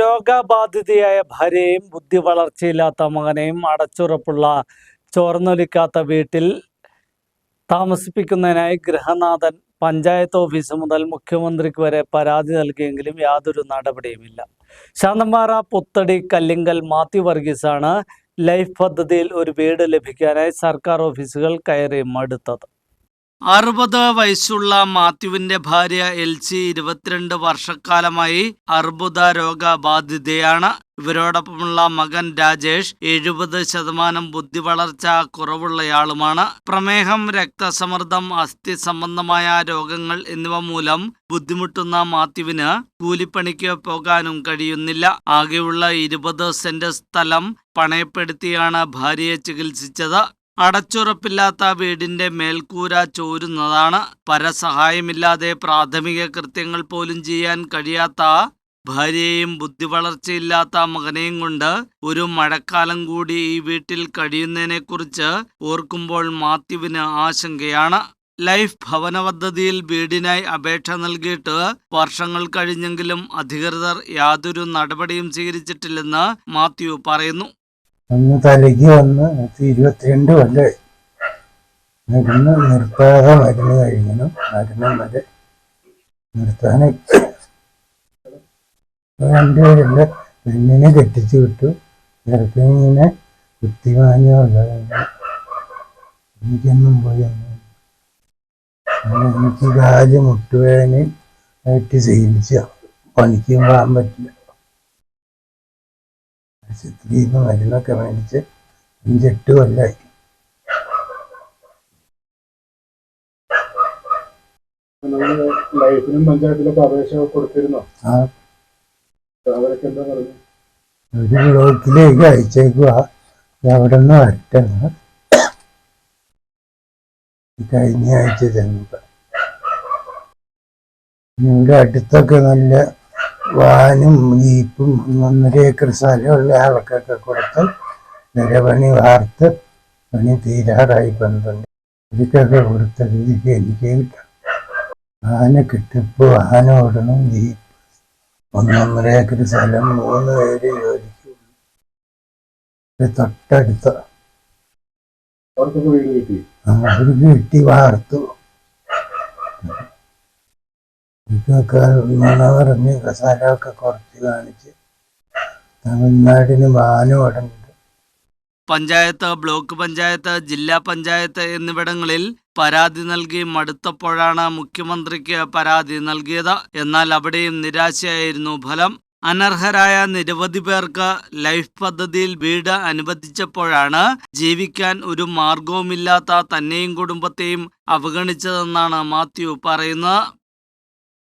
രോഗബാധിതയായ ഭാര്യയും ബുദ്ധി വളർച്ചയില്ലാത്ത മകനെയും അടച്ചുറപ്പുള്ള ചോർന്നൊലിക്കാത്ത വീട്ടിൽ താമസിപ്പിക്കുന്നതിനായി ഗൃഹനാഥൻ പഞ്ചായത്ത് ഓഫീസ് മുതൽ മുഖ്യമന്ത്രിക്ക് വരെ പരാതി നൽകിയെങ്കിലും യാതൊരു നടപടിയുമില്ല. ശാന്തമാറ പുത്തടി കല്ലിങ്കൽ മാത്യു വർഗീസാണ് ലൈഫ് പദ്ധതിയിൽ ഒരു വീട് ലഭിക്കാനായി സർക്കാർ ഓഫീസുകൾ കയറി മടുത്തത്. അറുപത് വയസ്സുള്ള മാത്യുവിന്റെ ഭാര്യ എൽസി ഇരുപത്തിരണ്ട് വർഷക്കാലമായി അർബുദ രോഗബാധിതയാണ്. ഇവരോടൊപ്പമുള്ള മകൻ രാജേഷ് എഴുപത് ശതമാനം ബുദ്ധി വളർച്ച കുറവുള്ളയാളുമാണ്. പ്രമേഹം രക്തസമ്മർദ്ദം അസ്ഥി സംബന്ധമായ രോഗങ്ങൾ എന്നിവ മൂലം ബുദ്ധിമുട്ടുന്ന മാത്യുവിന് കൂലിപ്പണിക്ക് പോകാനും കഴിയുന്നില്ല. ആകെയുള്ള ഇരുപത് സെന്റ് സ്ഥലം പണയപ്പെടുത്തിയാണ് ഭാര്യയെ ചികിത്സിച്ചത്. അടച്ചുറപ്പില്ലാത്ത വീടിന്റെ മേൽക്കൂര ചോരുന്നതാണ് പരസഹായമില്ലാതെ പ്രാഥമിക കൃത്യങ്ങൾ പോലും ചെയ്യാൻ കഴിയാത്ത ഭാര്യയെയും ബുദ്ധിവളർച്ചയില്ലാത്ത മകനെയും കൊണ്ട് ഒരു മഴക്കാലം കൂടി ഈ വീട്ടിൽ കഴിയുന്നതിനെക്കുറിച്ച് ഓർക്കുമ്പോൾ മാത്യുവിന് ആശങ്കയാണ്. ലൈഫ് ഭവന പദ്ധതിയിൽ വീടിനായി അപേക്ഷ നൽകിയിട്ട് വർഷങ്ങൾ കഴിഞ്ഞെങ്കിലും അധികൃതർ യാതൊരു നടപടിയും സ്വീകരിച്ചിട്ടില്ലെന്ന് മാത്യു പറയുന്നു. ഒന്ന് തലയ്ക്ക് വന്ന് നൂറ്റി ഇരുപത്തിരണ്ട് കൊല്ലമായി മരുന്ന് നിർത്താതെ മരുന്ന് കഴിക്കണം. മരണം വരെ നിർത്താൻ രണ്ടുപേരുടെ പെണ്ണിനെ കെട്ടിച്ചു വിട്ടു. ചെറുക്കനിങ്ങനെ കുത്തി എനിക്കൊന്നും പോയി എനിക്ക് കാൽ മുട്ടുവേദനയും ആയിട്ട് ചികിത്സ പണിക്കും പോകാൻ പറ്റില്ല. ആശുപത്രിയിൽ നിന്ന് മരുന്നൊക്കെ മേടിച്ച് അഞ്ചെട്ട് കൊല്ലായി. ലൈഫിനും പഞ്ചായത്തിലൊക്കെ അപേക്ഷ കൊടുത്തിരുന്നോ? ആ. അവരൊക്കെ എന്താ പറഞ്ഞു? ഒരു ബ്ലോക്കിലേക്ക് അയച്ചേക്കുക അവിടെ നിന്ന് വരട്ടെന്ന്. കഴിഞ്ഞ ആഴ്ച ചെന്നപ്പോ. ഇവിടെ അടുത്തൊക്കെ നല്ല വാനും ജീപ്പും ഒന്നൊന്നര ഏക്കർ സ്ഥലമുള്ള ആൾക്കൊക്കെ കൊടുത്ത് നിരപണി വാർത്ത് പണി തീരാറായി പന്ത്രണ്ട് ഇതൊക്കെ കൊടുത്തത് രീതിക്ക് എനിക്ക് കിട്ടാം ആന കിട്ടിപ്പോ ആന ഓടണം ജീപ്പ് ഒന്നൊന്നര ഏക്കർ സ്ഥലം മൂന്ന് പേര് ജോലിക്കുള്ളൂ ഇത് തൊട്ടടുത്ത അവർക്ക് കിട്ടി വാർത്തു. നുണ പറഞ്ഞ് കസാലൊക്കെ കുറച്ച് കാണിച്ച് തമിഴ്നാടിന് മാനം ഉടനുണ്ട് പഞ്ചായത്ത് ബ്ലോക്ക് പഞ്ചായത്ത് ജില്ലാ പഞ്ചായത്ത് എന്നിവിടങ്ങളിൽ പരാതി നൽകി മടുത്തപ്പോഴാണ് മുഖ്യമന്ത്രിക്ക് പരാതി നൽകിയത്. എന്നാൽ അവിടെയും നിരാശയായിരുന്നു ഫലം. അനർഹരായ നിരവധി പേർക്ക് ലൈഫ് പദ്ധതിയിൽ വീട് അനുവദിച്ചപ്പോഴാണ് ജീവിക്കാൻ ഒരു മാർഗവുമില്ലാത്ത തന്നെയും കുടുംബത്തെയും അവഗണിച്ചതെന്നാണ് മാത്യു പറയുന്നത്.